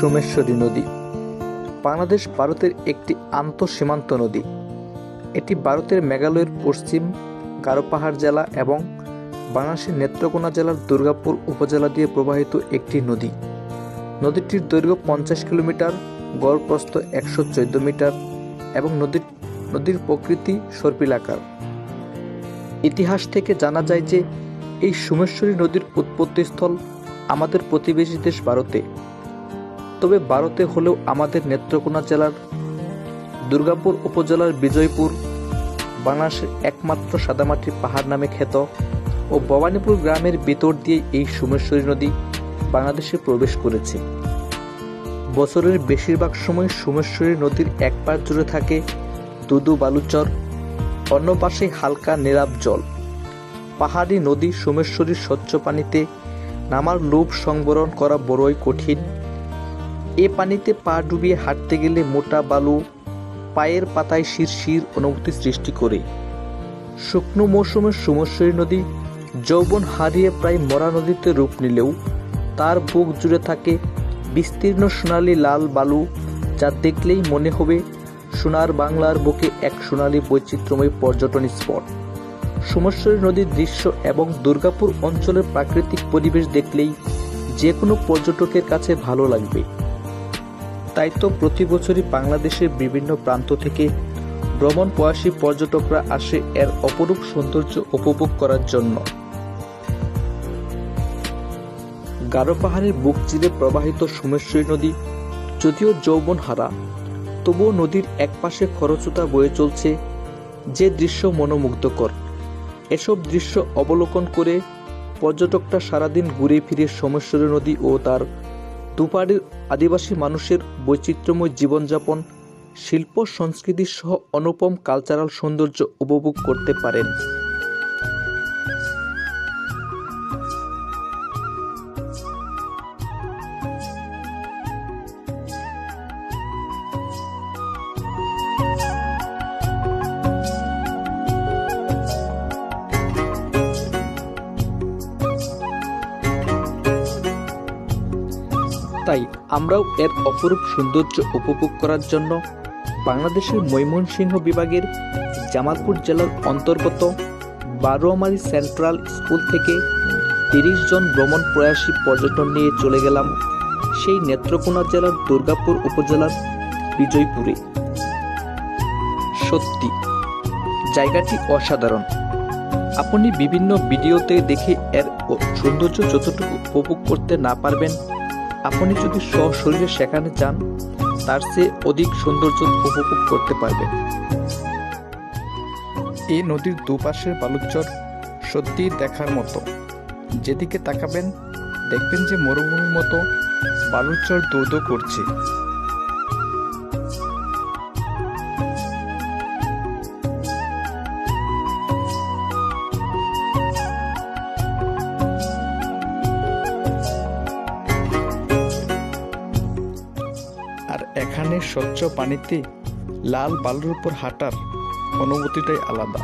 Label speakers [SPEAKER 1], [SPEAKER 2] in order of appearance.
[SPEAKER 1] সোমেশ্বরী নদী। বাংলাদেশ ভারতের একটি আন্তঃসীমান্ত নদী। এটি ভারতের মেঘালয়ের পশ্চিম গারো পাহাড় জেলা এবং বাংলাদেশের নেত্রকোনা জেলার দুর্গাপুর উপজেলা দিয়ে প্রবাহিত একটি নদী। নদীটির দৈর্ঘ্য পঞ্চাশ কিলোমিটার গড় প্রস্থ একশো চোদ্দ মিটার এবং নদীর নদীর প্রকৃতি সর্পিলাকার ইতিহাস থেকে জানা যায় যে এই সোমেশ্বরী নদীর উৎপত্তিস্থল আমাদের প্রতিবেশী দেশ ভারতে। তবে ভারতে হলেও আমাদের নেত্রকোনা জেলার দুর্গাপুর উপজেলার বিজয়পুর, বাংলাদেশের একমাত্র সাদামাটির পাহাড় নামে খ্যাত ও ভবানীপুর গ্রামের ভিতর দিয়ে এই সোমেশ্বরী নদী বাংলাদেশে প্রবেশ করেছে। বছরের বেশিরভাগ সময় সোমেশ্বরী নদীর এক পার জুড়ে থাকে দুদু বালুচর, অন্য পাশে হালকা নীলাভ জল। পাহাড়ি নদী সোমেশ্বরীর স্বচ্ছ পানিতে নামার লোভ সংবরণ করা বড়ই কঠিন। এ পানিতে পা ডুবিয়ে হাঁটতে গেলে মোটা বালু পায়ের পাতায় শিরশির অনুভূতি সৃষ্টি করে। শুকনো মৌসুমে সোমেশ্বরী নদী যৌবন হারিয়ে প্রায় মরা নদীতে রূপ নিলেও তার বুক জুড়ে থাকে বিস্তীর্ণ সোনালি লাল বালু যা দেখলেই মনে হবে সোনার বাংলার বুকে এক সোনালি বৈচিত্র্যময় পর্যটন স্পট। সোমেশ্বরী নদীর দৃশ্য এবং দুর্গাপুর অঞ্চলের প্রাকৃতিক পরিবেশ দেখলেই যে কোনো পর্যটকের কাছে ভালো লাগবে। তাই তো প্রতি বছরই বাংলাদেশের বিভিন্ন প্রান্ত থেকে ভ্রমণ প্রয়াসী পর্যটকরা আসে এর অপরূপ সৌন্দর্য উপভোগ করার জন্য। গারো পাহাড়ের বুক চিরে প্রবাহিত সোমেশ্বরী নদী যদিও যৌবন হারা তবুও নদীর একপাশে খরচুতা বয়ে চলছে যে দৃশ্য মনোমুগ্ধকর। এসব দৃশ্য অবলোকন করে পর্যটকরা সারাদিন ঘুরে ফিরে সোমেশ্বরী নদী ও তার দুপাড়ের আদিবাসী মানুষের বৈচিত্র্যময় জীবনযাপন শিল্প সংস্কৃতি সহ অনুপম কালচারাল সৌন্দর্য উপভোগ করতে পারেন। তাই আমরাও এর অপরূপ সৌন্দর্য উপভোগ করার জন্য বাংলাদেশের ময়মনসিংহ বিভাগের জামালপুর জেলার অন্তর্গত বারোয়ামারি সেন্ট্রাল স্কুল থেকে তিরিশ জন ভ্রমণ প্রয়াসী পর্যটন নিয়ে চলে গেলাম সেই নেত্রকোনা জেলার দুর্গাপুর উপজেলার বিজয়পুরে। সত্যি, জায়গাটি অসাধারণ। আপনি বিভিন্ন ভিডিওতে দেখে এর সৌন্দর্য যতটুকু উপভোগ করতে না পারবেন আপনি যদি সশরীরে সেখানে যান, তার চেয়ে অধিক সৌন্দর্য উপভোগ করতে পারবেন। এই নদীর দুপাশের বালুচর সত্যিই দেখার মতো। যেদিকে তাকাবেন, দেখবেন যে মরুভূমির মতো বালুচর দৌদ করছে। এখানে স্বচ্ছ পানিতে লাল বালুর উপর হাঁটার অনুভূতিটাই আলাদা।